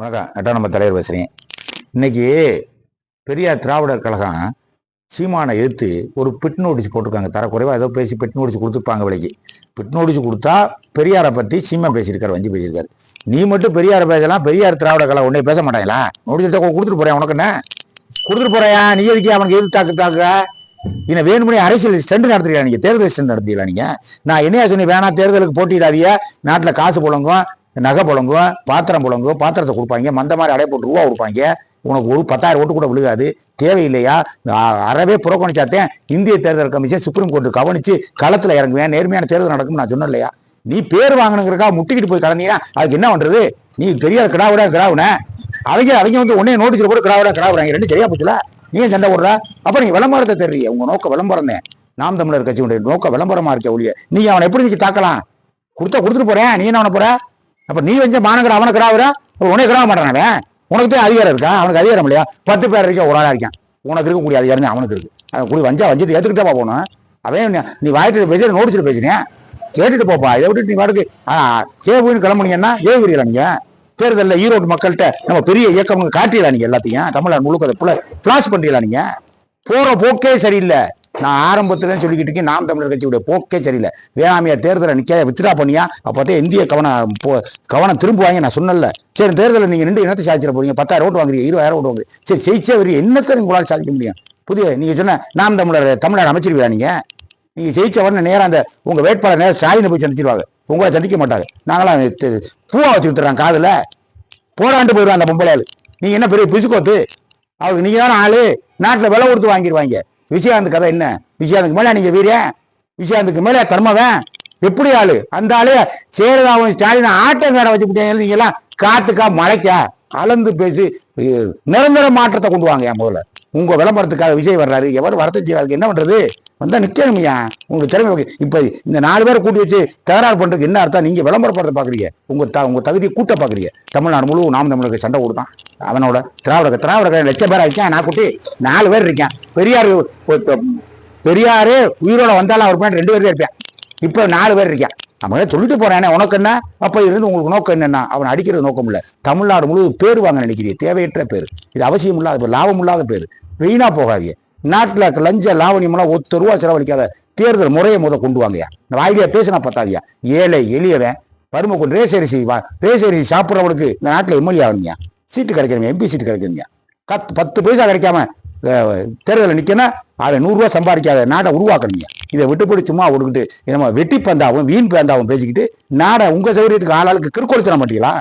வணக்கம். நட்டா நம்ம தலைவர் பேசுகிறேன் இன்னைக்கு பெரியார் திராவிடர் கழகம் சீமானை எதிர்த்து ஒரு பிட் நோட்டீஸ் போட்டிருக்காங்க. தரக்குறைவாக ஏதோ பேசி பிட் நோட்டீஸ் கொடுத்துருப்பாங்க விலைக்கு. பிட் நோட்டீஸ் கொடுத்தா பெரியாரை பற்றி சீமா பேசியிருக்காரு வஞ்சி பேசியிருக்காரு. நீ மட்டும் பெரியாரை பேசலாம் பெரியார் திராவிட கழகம் ஒன்றே பேச மாட்டாங்களா? நோட்டீஸ் கொடுத்துட்டு போறேன் உனக்கு என்ன? கொடுத்துட்டு போறியா நீ எதுக்கு அவனுக்கு எதிர்த்து தாக்கு தாக்குற இன்னும் வேணுமனே அரசியல் ஸ்டண்ட் நடத்துறீங்களா நீங்க? தேர்தல் ஸ்டண்ட் நடத்துறீங்களா நீங்கள் நான் என்னையா சொன்னி வேணா தேர்தலுக்கு போட்டிடாதீங்க நாட்டில் காசு புழங்கும் நகை புழங்கும் பாத்திரம் புழங்கும் பாத்திரத்தை கொடுப்பாங்க. மந்த மாதிரி அடைய போட்டு ரூபா கொடுப்பாங்க. உனக்கு ஒரு பத்தாயிரம் ஓட்டு கூட விழுகாது. தேவையில்லையா? அறவே புறக்கணிச்சாத்தேன் இந்திய தேர்தல் கமிஷன் சுப்ரீம் கோர்ட்டு கவனிச்சு களத்தில் இறங்குவேன். நேர்மையான தேர்தல் நடக்கும்னு நான் சொன்னேன் இல்லையா? நீ பேர் வாங்கினுங்கிறக்கா முட்டிக்கிட்டு போய் கலந்தீங்கன்னா அதுக்கு என்ன பண்ணுறது நீ பெரியார் கிடாவிட கிடாவுன. அவங்க அவங்க வந்து உடனே நோட்டீஸ் கூட கிடாவிட கிடாவுறாங்க. ரெண்டு சரியா போச்சுல? நீ சண்டை போடுறா? அப்புறம் நீங்க விளம்பரத்தை தெரியல உங்க நோக்க விளம்பரம். தான் நாம் தமிழர் கட்சியுடைய நோக்க விளம்பரமா இருக்க ஒழிய. நீ அவனை எப்படி நீங்க தாக்கலாம்? கொடுத்தா கொடுத்துட்டு போறேன். நீ என்ன அவனை போற? அப்ப நீ வந்து மாநகர அவனை கிடாவுற உடனே கிடாவ மாட்டான் அவன். உனக்கு தான் அதிகாரம் இருக்கா? அவனுக்கு அதிகாரம் இல்லையா? பத்து பேர் இருக்க ஒரு ஆளா இருக்கான். உனக்கு இருக்கக்கூடிய அதிகாரம் தான் அவனுக்கு இருக்கு. அவன் குடி வஞ்சா வஞ்சத்தை ஏத்துக்கிட்டே போகணும். அவன் நீ- வாயிட்டு பேசி நோடிச்சுட்டு பேசுறேன் கேட்டுட்டு போப்பா. இதை விட்டு நீ வாடகை கேவுன்னு கிளம்புனீங்கன்னா ஏவுறீங்களா நீங்க? தேர்தலில் ஈரோடு மக்கள்கிட்ட நம்ம பெரிய இயக்கம் காட்டிடலாம் நீங்க எல்லாத்தையும். தமிழ்நாடு முழுக்க அதை ஃபிளாஷ் பண்ணிடலாம் நீங்க. போற போக்கே சரியில்லை. நான் ஆரம்பத்தில் சொல்லிக்கிட்டு இருக்கேன் நாம் தமிழர் கட்சியுடைய போக்கே சரியில்லை. வேளாண்மையை தேர்தலை நிற்க வித்ரா பண்ணியா? அப்பதான் இந்திய கவனம் போ- கவனம் திரும்புவாங்க நான் சொன்னல சரி தேர்தலில் நீங்கள் ரெண்டு என்னத்தை சாதிச்சிட போறீங்க? பத்தாயிரம் ஓட்டு வாங்குறீங்க இருபதாயிரம் ஓட்டு வாங்குறீங்க. சரி ஜெயிச்சே வரீங்க என்னத்தை உங்களால் சாதிக்க முடியும்? புதிய நீங்கள் சொன்ன நாம் தமிழர் தமிழ்நாடு அமைச்சிருவீரா நீங்கள் நீங்கள் ஜெயிச்ச உடனே நேராக அந்த உங்கள் வேட்பாளர் நேரம் ஸ்டாலினை போய் சந்திச்சிருவாங்க. உங்களை சந்திக்க மாட்டாங்க. நாங்களாம் பூவா வச்சு விட்டுறாங்க காதில். போடாண்டு போயிடுவாங்க அந்த பொம்பளை நீங்கள் என்ன பெரிய பிசுக்கோத்து? அவருக்கு நீங்கள் தானே ஆளு. நாட்டில் விலை கொடுத்து வாங்கிடுவாங்க. விஜயாந்த் கதை என்ன? விஜயாந்துக்கு மேலே நீங்கள் வீரியன் விஜயாந்துக்கு மேலே தர்மவன். எப்படி ஆளு? அந்த ஆளு சேரதாவும் ஸ்டாலின் ஆட்டங்கார வச்சு நீங்க எல்லாம் காத்துக்கா மழைக்கா அளந்து பேசி நிரந்தர மாற்றத்தை கொண்டு வாங்க என் முதல்ல. உங்க விளம்பரத்துக்காக விஜய் வர்றாரு. எவரும் வரத்தை செய்யாது என்ன பண்றது? வந்தா நிக்கணுமையா உங்களுக்கு திறமை இப்போ இப்ப இந்த நாலு பேரை கூட்டி வச்சு தகராறு பண்றதுக்கு என்ன அர்த்தம்? நீங்க விளம்பரப்படுறத பாக்குறீங்க உங்க த உங்க தகுதியை கூட்ட பாக்குறீங்க தமிழ்நாடு முழு நாம் தமிழருக்கு சண்டை கொடுத்தான் அவனோட திராவிட திராவிட லட்சம் பேர் இருக்கேன். நான் குட்டி நாலு பேர் இருக்கேன். பெரியார் பெரியாரே உயிரோட வந்தாலும் அவர் பேர் ரெண்டு பேர் தான் இருப்பேன். இப்போ நாலு பேர் இருக்கேன். நம்ம சொல்லிட்டு போறேன் உனக்கு என்ன? அப்ப இருந்து உங்களுக்கு நோக்கம் என்னன்னா அவன் அடிக்கிறது நோக்கம் இல்ல. தமிழ்நாடு முழு பேர் வாங்க நினைக்கிறீ தேவையற்ற பேர். இது அவசியம் இல்லாத லாபம் இல்லாத பேர். வீணா போகாதீங்க. நாட்டுல லஞ்ச லாவணியமெல்லாம் ஒத்த ரூபா செலவழிக்காத தேர்தல் முறையை முத கொண்டு வாங்கயா இந்த வாயிலியா பேசினா பார்த்தாதியா ஏழை எளியவன். வறுமை கொண்டு ரேசரிசி வா ரேசரிசி சாப்பிட்றவனுக்கு இந்த நாட்டுல எம்எல்ஏ ஆகணுங்க சீட்டு கிடைக்கிறீங்க எம்பி சீட்டு கிடைக்கிறீங்க. கத் பத்து பைசா கிடைக்காம தேர்தலில் நிற்கணும் அவன் நூறுரூவா சம்பாதிக்காத நாடை உருவாக்கணுங்க. இதை விட்டுப்படி சும்மா விட்டுக்கிட்டு நம்ம வெட்டி பந்தாவும் வீண் பந்தாவும் பேசிக்கிட்டு நாடை உங்கள் சௌகரியத்துக்கு ஆளாளுக்கு கிறுக்கொடுத்துட மாட்டீங்களா